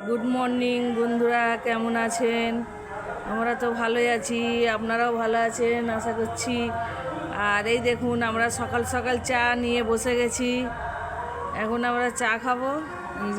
Good morning বন্ধুরা, কেমন আছেন? আমরা তো ভালোই আছি, আপনারাও ভালো আছেন, আশা করছি। আর এই দেখুন, আমরা সকাল সকাল চা নিয়ে বসে গেছি। এখন আমরা চা খাব, এই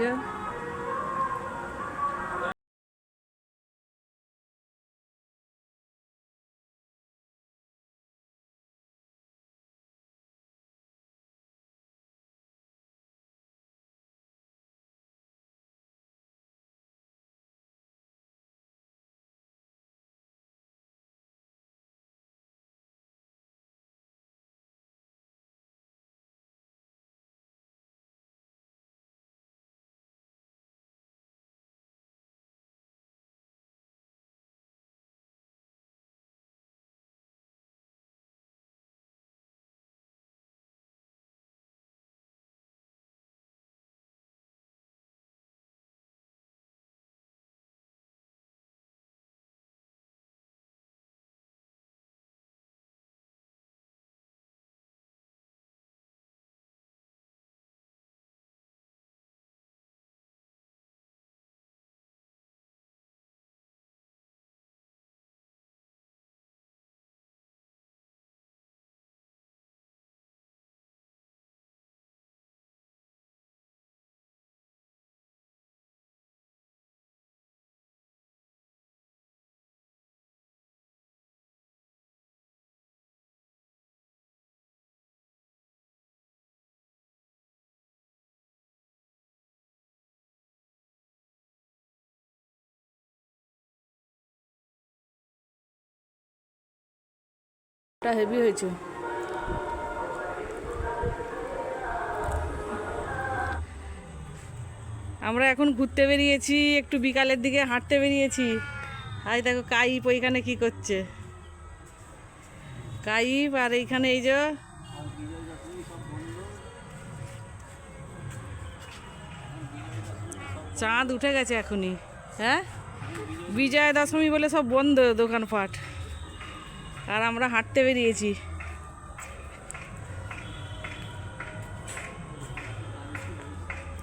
এটা হেভি হয়েছে। আমরা এখন ঘুরতে বেরিয়েছি, একটু বিকালের দিকে হাঁটতে বেরিয়েছি। আজ দেখো কাইপ ওইখানে কি করছে। কাইপ আর এইখানে এই যে চাঁদ উঠে গেছে এখনই হ্যাঁ? বিজয়া দশমী বলে সব বন্ধ দোকানপাট। আর আমরা হাঁটতে বেরিয়েছি।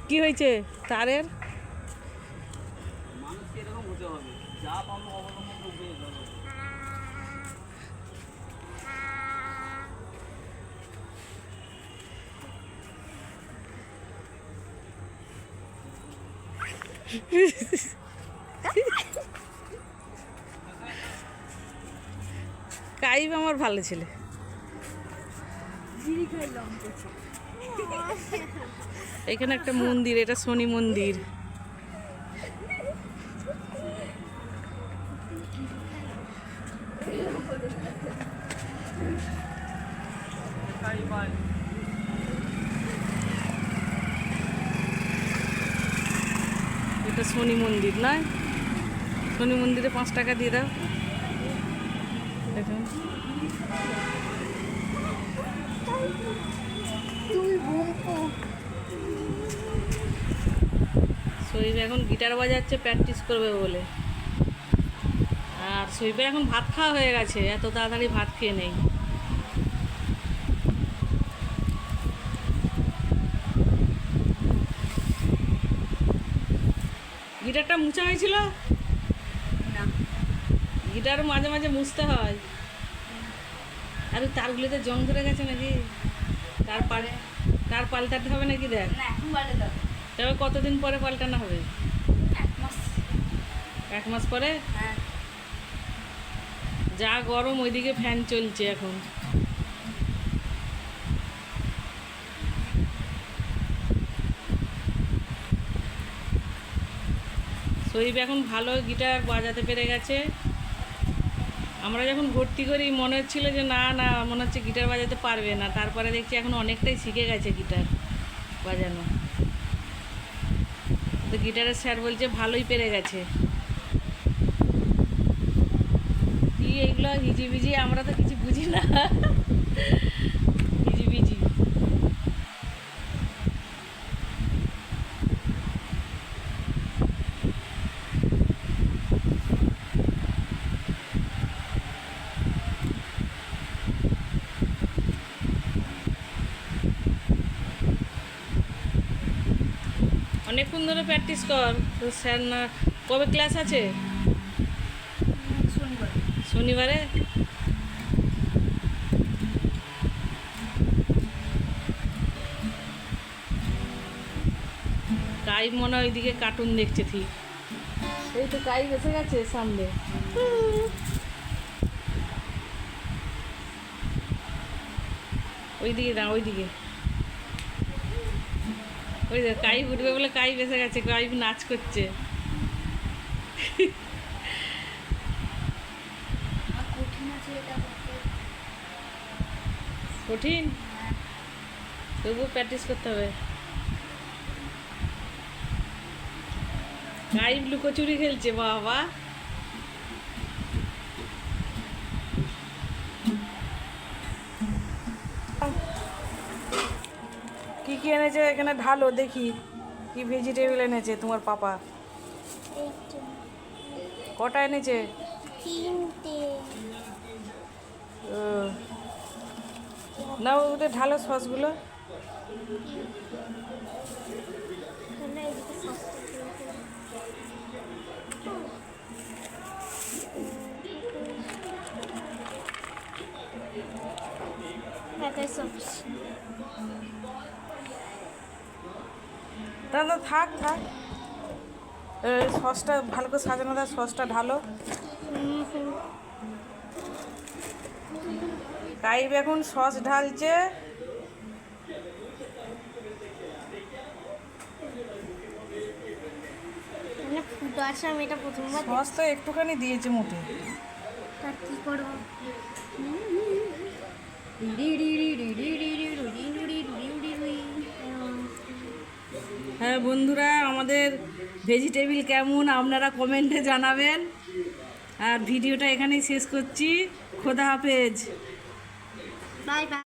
কি হয়েছে? তারের? কাইব আমার ভালো ছেলে। এখানে একটা মন্দির, এটা শনি মন্দির। এটা শনি মন্দির, নয়? শনি মন্দিরে পাঁচ টাকা দিয়ে দাও। শরীর এখন গিটার বাজাচ্ছে প্র্যাকটিস করবে বলে। আর শরীফের এখন ভাত খাওয়া হয়ে গেছে এত তাড়াতাড়ি ভাত খেয়ে নেই। গিটারটা মুছা হয়েছিল? গিটার মাঝে মাঝে মুছতে হয়। আর তারগুলোতে জং ধরে গেছে নাকি? তার পালে তার পাল্টাতে হবে নাকি দেখ? তবে কতদিন পরে পাল্টানো হবে? এক মাস। এক মাস পরে? হ্যাঁ। যা গরম ওইদিকে ফ্যান চলছে এখন। শরীফ এখন ভালো গিটার বাজাতে পেরে গেছে। আমরা যখন ভর্তি করি, মনে হচ্ছিল যে না না, মনে হচ্ছে গিটার বাজাতে পারবে না। তারপরে দেখছি এখন অনেকটাই শিখে গেছে গিটার বাজানো। তো গিটারের স্যার বলছে, ভালোই পেরে গেছে। এইগুলো হিজিবিজি, আমরা তো কিছু বুঝি না হিজিবিজি অনেকক্ষণ ধরে প্র্যাকটিস কর। স্যার না, কবে ক্লাস আছে? শনিবার। কাই মনে হয় ওইদিকে কার্টুন দেখছে ঠিক। এই তো কাই বেসে গেছে সামনে। ওইদিকে না ওইদিকে। ওই দেখ কাই উঠবে বলে কাই বেসে গেছে কাই নাচ করছে। কঠিন তবুও প্র্যাকটিস করতে হবে। গাই লুকোচুরি খেলছে বাবা। এনেছে এখানে ঢালো দেখি। কি ভেজিটেবল এনেছে তোমার পাপা? কটা এনেছে। নাও ওটা ঢালো সসগুলো। সবজি না না থাক। থাক সসটা ভালো করে সাজানো দেয় সসটা ঢালো। টাইপ এখন সস ঢালছে। মানে সস তো একটুখানি দিয়েছে মোটে। তার কি করব? হ্যাঁ বন্ধুরা, আমাদের ভেজিটেবিল কেমন আপনারা কমেন্টে জানাবেন। আর ভিডিওটা এখানেই শেষ করছি। খোদা হাফেজ। Bye bye